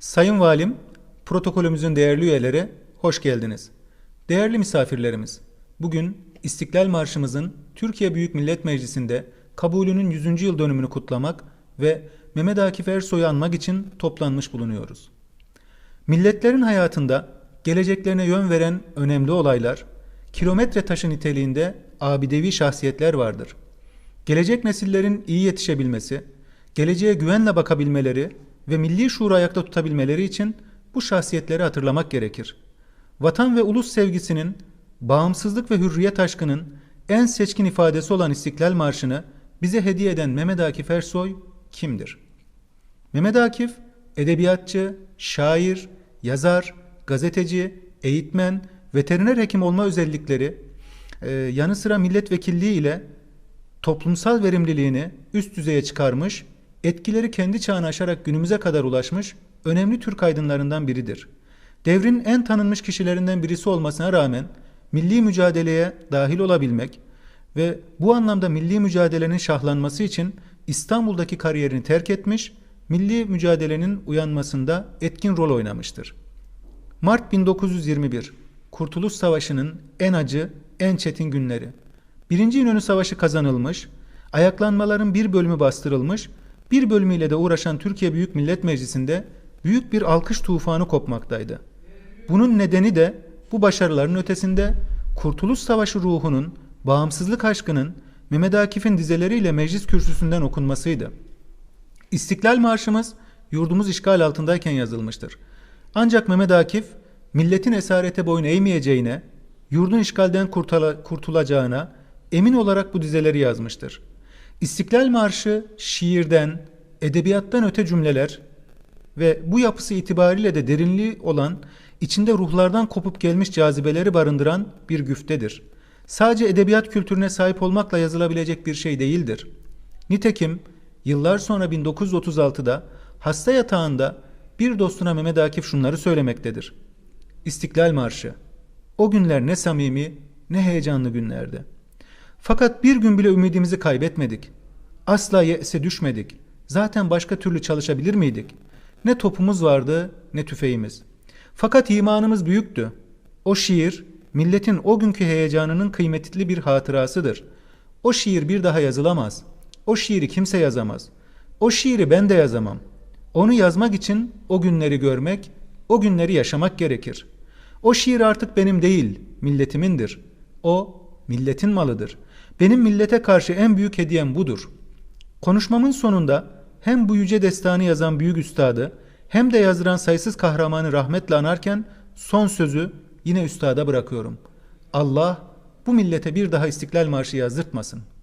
Sayın Valim, protokolümüzün değerli üyeleri, hoş geldiniz. Değerli misafirlerimiz, bugün İstiklal Marşımızın Türkiye Büyük Millet Meclisi'nde kabulünün 100. yıl dönümünü kutlamak ve Mehmet Akif Ersoy'u anmak için toplanmış bulunuyoruz. Milletlerin hayatında geleceklerine yön veren önemli olaylar, kilometre taşı niteliğinde abidevi şahsiyetler vardır. Gelecek nesillerin iyi yetişebilmesi, geleceğe güvenle bakabilmeleri ve milli şuuru ayakta tutabilmeleri için bu şahsiyetleri hatırlamak gerekir. Vatan ve ulus sevgisinin, bağımsızlık ve hürriyet aşkının en seçkin ifadesi olan İstiklal Marşı'nı bize hediye eden Mehmet Akif Ersoy kimdir? Mehmet Akif, edebiyatçı, şair, yazar, gazeteci, eğitmen, veteriner hekim olma özellikleri, e, yanı sıra milletvekilliği ile toplumsal verimliliğini üst düzeye çıkarmış, etkileri kendi çağını aşarak günümüze kadar ulaşmış önemli Türk aydınlarından biridir. Devrin en tanınmış kişilerinden birisi olmasına rağmen milli mücadeleye dahil olabilmek ve bu anlamda milli mücadelenin şahlanması için İstanbul'daki kariyerini terk etmiş, milli mücadelenin uyanmasında etkin rol oynamıştır. Mart 1921 Kurtuluş Savaşı'nın en acı, en çetin günleri. Birinci İnönü Savaşı kazanılmış, ayaklanmaların bir bölümü bastırılmış, bir bölümüyle de uğraşan Türkiye Büyük Millet Meclisi'nde büyük bir alkış tufanı kopmaktaydı. Bunun nedeni de bu başarıların ötesinde Kurtuluş Savaşı ruhunun, bağımsızlık aşkının Mehmet Akif'in dizeleriyle meclis kürsüsünden okunmasıydı. İstiklal Marşımız yurdumuz işgal altındayken yazılmıştır. Ancak Mehmet Akif milletin esarete boyun eğmeyeceğine, yurdun işgalden kurtula- kurtulacağına emin olarak bu dizeleri yazmıştır. İstiklal Marşı şiirden, edebiyattan öte cümleler ve bu yapısı itibariyle de derinliği olan, içinde ruhlardan kopup gelmiş cazibeleri barındıran bir güftedir. Sadece edebiyat kültürüne sahip olmakla yazılabilecek bir şey değildir. Nitekim yıllar sonra 1936'da hasta yatağında bir dostuna Mehmet Akif şunları söylemektedir. İstiklal Marşı. O günler ne samimi ne heyecanlı günlerdi. Fakat bir gün bile ümidimizi kaybetmedik. Asla yese düşmedik. Zaten başka türlü çalışabilir miydik? Ne topumuz vardı ne tüfeğimiz. Fakat imanımız büyüktü. O şiir milletin o günkü heyecanının kıymetli bir hatırasıdır. O şiir bir daha yazılamaz. O şiiri kimse yazamaz. O şiiri ben de yazamam. Onu yazmak için o günleri görmek, o günleri yaşamak gerekir. O şiir artık benim değil, milletimindir. O milletin malıdır. Benim millete karşı en büyük hediyem budur. Konuşmamın sonunda hem bu yüce destanı yazan büyük üstadı hem de yazdıran sayısız kahramanı rahmetle anarken son sözü yine üstada bırakıyorum. Allah bu millete bir daha İstiklal Marşı yazdırtmasın.''